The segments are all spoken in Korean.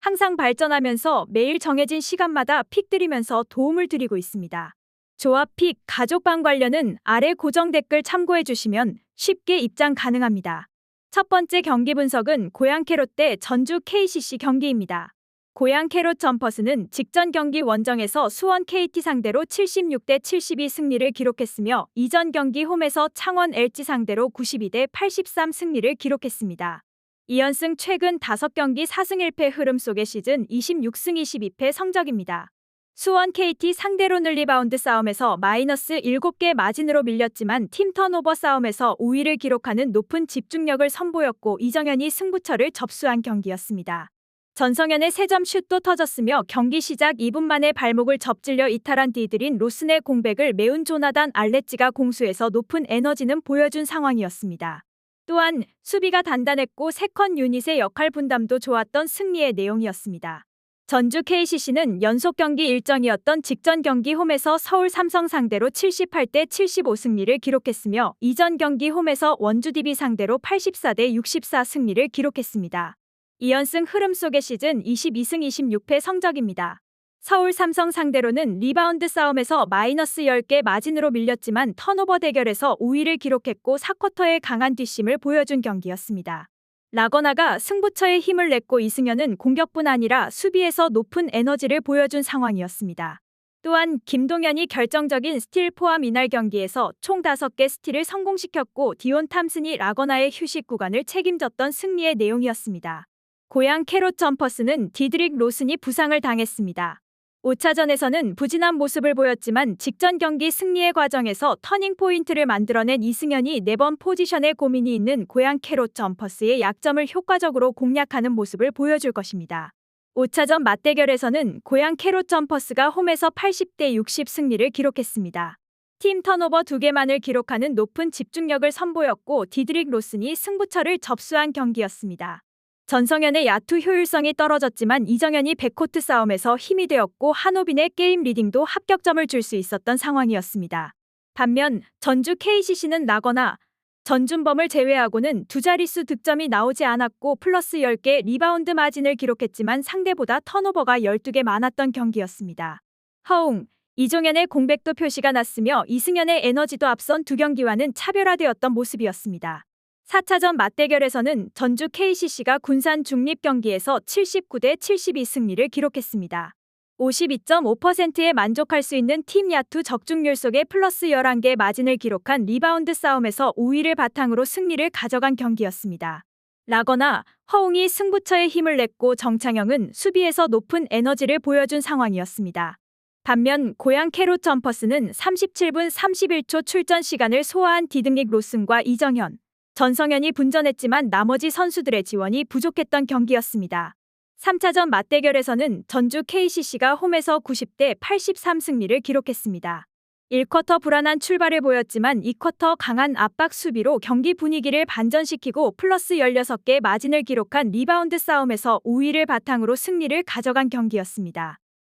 항상 발전하면서 매일 정해진 시간마다 픽 드리면서 도움을 드리고 있습니다. 조합 픽 가족방 관련은 아래 고정 댓글 참고해 주시면 쉽게 입장 가능합니다. 첫 번째 경기 분석은 고양 캐롯 대 전주 KCC 경기입니다. 고양 캐롯 점퍼스는 직전 경기 원정에서 수원 KT 상대로 76대 72 승리를 기록했으며 이전 경기 홈에서 창원 LG 상대로 92대 83 승리를 기록했습니다. 이연승 최근 5경기 4승 1패 흐름 속의 시즌 26승 22패 성적입니다. 수원 KT 상대로는 리바운드 싸움에서 마이너스 7개 마진으로 밀렸지만 팀 턴오버 싸움에서 5위를 기록하는 높은 집중력을 선보였고 이정현이 승부처를 접수한 경기였습니다. 전성현의 3점 슛도 터졌으며 경기 시작 2분 만에 발목을 접질려 이탈한 디드린 로슨의 공백을 메운 조나단 알레찌가 공수에서 높은 에너지는 보여준 상황이었습니다. 또한 수비가 단단했고 세컨 유닛의 역할 분담도 좋았던 승리의 내용이었습니다. 전주 KCC는 연속 경기 일정이었던 직전 경기 홈에서 서울 삼성 상대로 78대 75 승리를 기록했으며 이전 경기 홈에서 원주 DB 상대로 84대 64 승리를 기록했습니다. 2연승 흐름 속의 시즌 22승 26패 성적입니다. 서울 삼성 상대로는 리바운드 싸움에서 마이너스 10개 마진으로 밀렸지만 턴오버 대결에서 5위를 기록했고 4쿼터의 강한 뒷심을 보여준 경기였습니다. 라거나가 승부처에 힘을 냈고 이승현은 공격뿐 아니라 수비에서 높은 에너지를 보여준 상황이었습니다. 또한 김동현이 결정적인 스틸 포함 이날 경기에서 총 5개 스틸을 성공시켰고 디온 탐슨이 라거나의 휴식 구간을 책임졌던 승리의 내용이었습니다. 고양 캐롯 점퍼스는 디드릭 로슨이 부상을 당했습니다. 5차전에서는 부진한 모습을 보였지만 직전 경기 승리의 과정에서 터닝 포인트를 만들어낸 이승현이 4번 포지션에 고민이 있는 고양 캐롯 점퍼스의 약점을 효과적으로 공략하는 모습을 보여줄 것입니다. 5차전 맞대결에서는 고양 캐롯 점퍼스가 홈에서 80대 60 승리를 기록했습니다. 팀 턴오버 2개만을 기록하는 높은 집중력을 선보였고 디드릭 로슨이 승부처를 접수한 경기였습니다. 전성현의 야투 효율성이 떨어졌지만 이정현이 백코트 싸움에서 힘이 되었고 한호빈의 게임 리딩도 합격점을 줄 수 있었던 상황이었습니다. 반면 전주 KCC는 나거나 전준범을 제외하고는 두 자릿수 득점이 나오지 않았고 플러스 10개 리바운드 마진을 기록했지만 상대보다 턴오버가 12개 많았던 경기였습니다. 허웅, 이종현의 공백도 표시가 났으며 이승현의 에너지도 앞선 두 경기와는 차별화되었던 모습이었습니다. 4차전 맞대결에서는 전주 KCC가 군산 중립 경기에서 79대 72 승리를 기록했습니다. 52.5%에 만족할 수 있는 팀 야투 적중률 속에 플러스 11개 마진을 기록한 리바운드 싸움에서 5위를 바탕으로 승리를 가져간 경기였습니다. 라거나 허웅이 승부처에 힘을 냈고 정창영은 수비에서 높은 에너지를 보여준 상황이었습니다. 반면 고양 캐롯 점퍼스는 37분 31초 출전 시간을 소화한 디등릭 로슨과 이정현, 전성현이 분전했지만 나머지 선수들의 지원이 부족했던 경기였습니다. 3차전 맞대결에서는 전주 KCC가 홈에서 90대 83 승리를 기록했습니다. 1쿼터 불안한 출발을 보였지만 2쿼터 강한 압박 수비로 경기 분위기를 반전시키고 플러스 16개 마진을 기록한 리바운드 싸움에서 5위를 바탕으로 승리를 가져간 경기였습니다.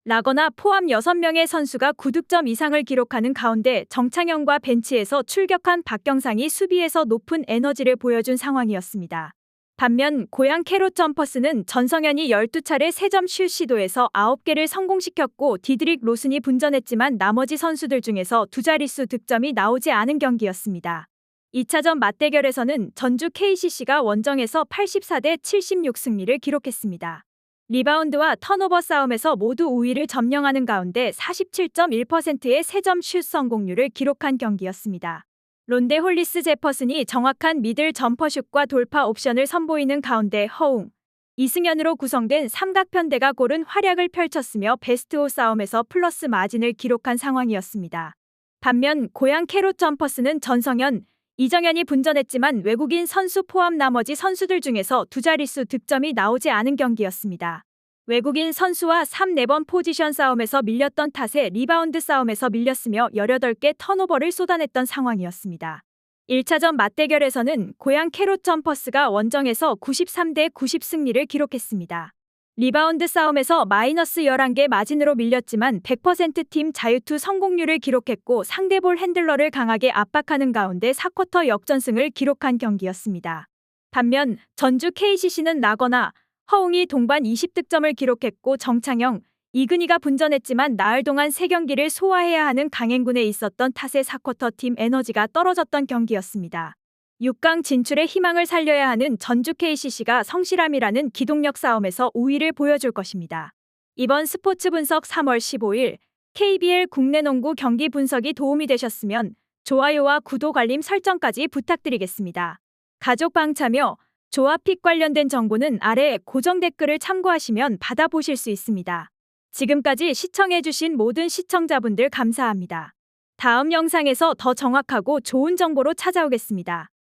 라거나 포함 6명의 선수가 9득점 이상을 기록하는 가운데 정창영과 벤치에서 출격한 박경상이 수비에서 높은 에너지를 보여준 상황이었습니다. 반면 고양 캐롯 점퍼스는 전성현이 12차례 3점 슛 시도에서 9개를 성공시켰고 디드릭 로슨이 분전했지만 나머지 선수들 중에서 두 자릿수 득점이 나오지 않은 경기였습니다. 2차전 맞대결에서는 전주 KCC가 원정에서 84대 76 승리를 기록했습니다. 리바운드와 턴오버 싸움에서 모두 우위를 점령하는 가운데 47.1%의 3점 슛 성공률을 기록한 경기였습니다. 론데 홀리스 제퍼슨이 정확한 미들 점퍼슛과 돌파 옵션을 선보이는 가운데 허웅, 이승현으로 구성된 삼각편대가 고른 활약을 펼쳤으며 베스트호 싸움에서 플러스 마진을 기록한 상황이었습니다. 반면 고양 캐롯 점퍼스는 전성현, 이정현이 분전했지만 외국인 선수 포함 나머지 선수들 중에서 두 자릿수 득점이 나오지 않은 경기였습니다. 외국인 선수와 3, 4번 포지션 싸움에서 밀렸던 탓에 리바운드 싸움에서 밀렸으며 18개 턴오버를 쏟아냈던 상황이었습니다. 1차전 맞대결에서는 고양 캐롯 점퍼스가 원정에서 93대 90 승리를 기록했습니다. 리바운드 싸움에서 마이너스 11개 마진으로 밀렸지만 100%팀 자유투 성공률을 기록했고 상대볼 핸들러를 강하게 압박하는 가운데 4쿼터 역전승을 기록한 경기였습니다. 반면 전주 KCC는 나거나 허웅이 동반 20득점을 기록했고 정창영, 이근희가 분전했지만 나흘 동안 3경기를 소화해야 하는 강행군에 있었던 탓에 4쿼터 팀 에너지가 떨어졌던 경기였습니다. 6강 진출의 희망을 살려야 하는 전주 KCC가 성실함이라는 기동력 싸움에서 우위를 보여줄 것입니다. 이번 스포츠 분석 3월 15일 KBL 국내 농구 경기 분석이 도움이 되셨으면 좋아요와 구독 알림 설정까지 부탁드리겠습니다. 가족 방 참여, 조합 픽 관련된 정보는 아래 고정 댓글을 참고하시면 받아보실 수 있습니다. 지금까지 시청해주신 모든 시청자분들 감사합니다. 다음 영상에서 더 정확하고 좋은 정보로 찾아오겠습니다.